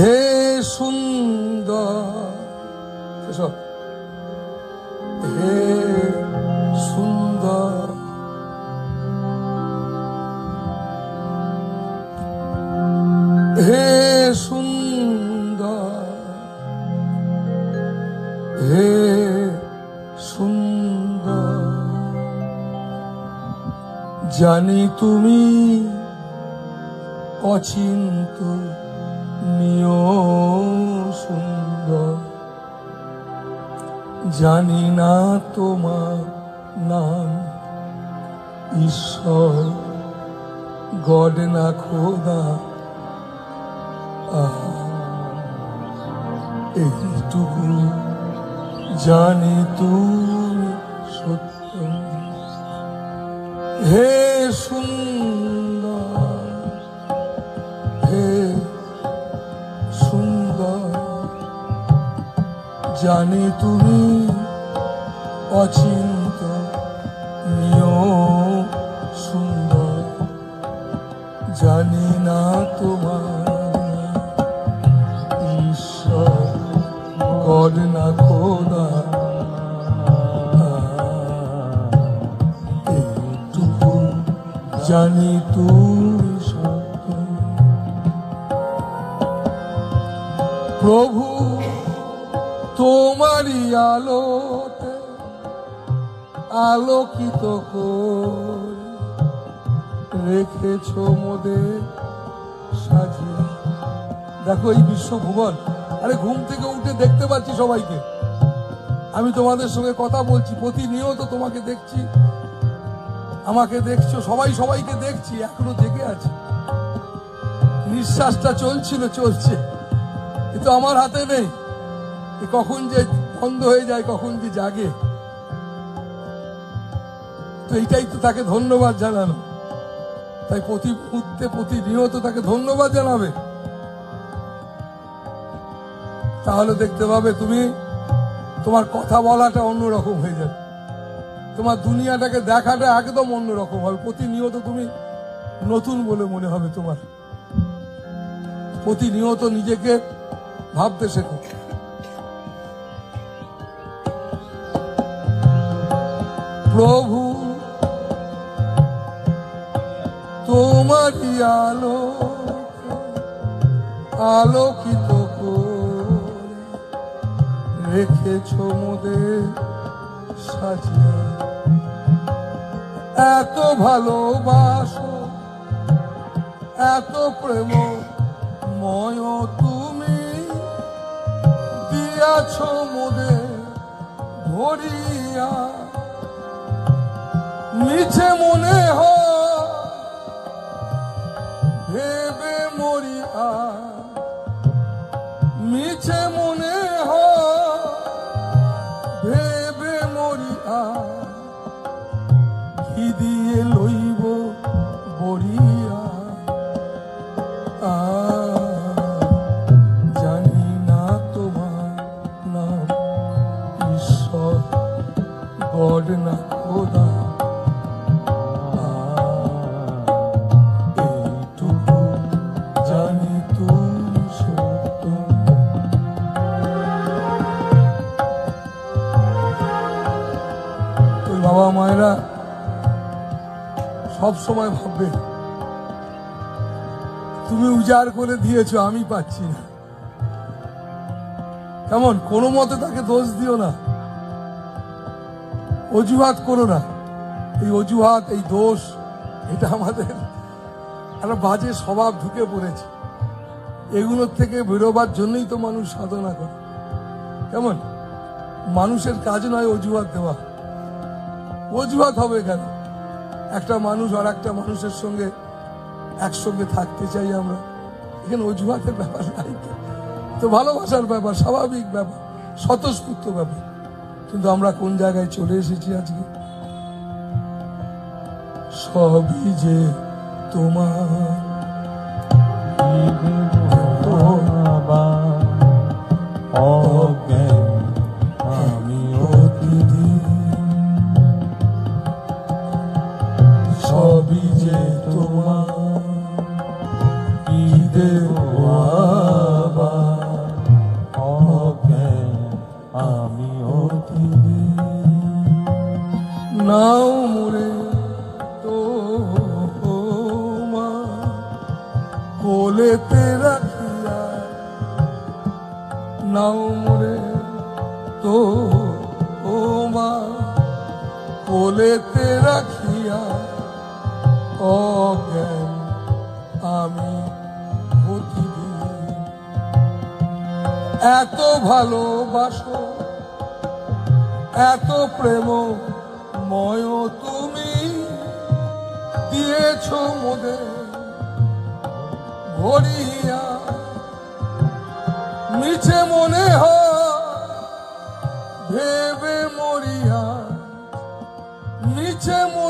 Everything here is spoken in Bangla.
হে সুন্দর হে সুন্দর। হে সুন্দর হে সুন্দর। জানি তুমি অচিন্ত। সুন্দর। জানি না তোমার নাম। ঈশ্বর, গড না খোদা। এইটুকু জানি তুমি সত্য। হে সুন্দর সুন্দর। জানি তুমি অচিন্ত নিয় সুন্দর। জানি না তোমার ঈশ্বর গড না খোদা। জানি তুমি প্রভু, তোমারই আলোতে আলোকিত করে রেখেছ মোদের সাজিয়ে। দেখো এই বিশ্বভুবন আরে ঘুম থেকে উঠে দেখতে পাচ্ছি সবাইকে। আমি তোমাদের সঙ্গে কথা বলছি, প্রতিনিয়ত তোমাকে দেখছি। আমাকে দেখছ, সবাই সবাইকে দেখছি, এখনও জেগে আছে। নিঃশ্বাসটা চলছিল, চলছে। কিন্তু আমার হাতে নেই। কখন যে বন্ধ হয়ে যায়, কখন যে জাগে। তো এইটাই তো তাকে ধন্যবাদ জানানো। তাই প্রতি মুহূর্তে, প্রতিনিয়ত তাকে ধন্যবাদ জানাবে। তাহলে দেখতে পাবে তুমি, তোমার কথা বলাটা অন্যরকম হয়ে যাবে। তোমার দুনিয়াটাকে দেখাটা একদম অন্যরকম হবে। প্রতিনিয়ত তুমি নতুন বলে মনে হবে তোমার। প্রতিনিয়ত নিজেকে ভাবতে শেখো প্রভু, তোমারই আলো আলোকিত রেখেছ মোদের সাজিয়ে। এত ভালোবাসো, এত প্রেম ময় তুমি দিয়াছ মোদের ভরিয়া। মিছে মনে হয় ভেবে মরিয়া। মিছে মনে হয় ভেবে মরিয়া। কি দিয়ে লইব বরিয়া। বাবা মায়েরা সব সময় ভাববে, তুমি উজাড় করে দিয়েছ, আমি পাচ্ছি না। কেমন, কোনো মতে তাকে দোষ দিও না। অজুহাত করো না। এই অজুহাত, এই দোষ, এটা আমাদের একটা বাজে স্বভাব ঢুকে পড়েছে। এগুলোর থেকে বেরোবার জন্যই তো মানুষ সাধনা করে। কেমন, মানুষের কাজ নয় অজুহাত দেওয়া। অজুহাত হবে কেন? একটা মানুষ আর একটা মানুষের সঙ্গে একসঙ্গে থাকতে চাই আমরা। এখানে অজুহাতের ব্যাপার নাই তো। ভালোবাসার ব্যাপার, স্বাভাবিক ব্যাপার, স্বতঃস্ফূর্ত ব্যাপার। কিন্তু আমরা কোন জায়গায় চলে এসেছি আজকে? সবই যে তোমার। আমি নাও মুরে তো মা কোলেতে রাখিয়া নাও মুরে তো ও মা কোলেতে রাখিয়া অজ্ঞান আমি অধীরে এত ভালোবাসো, এত প্রেম ময় তুমি দিয়েছ মোদের ভরিয়া মিছে মনে হয় ভেবে মরিয়া, মিছে মনে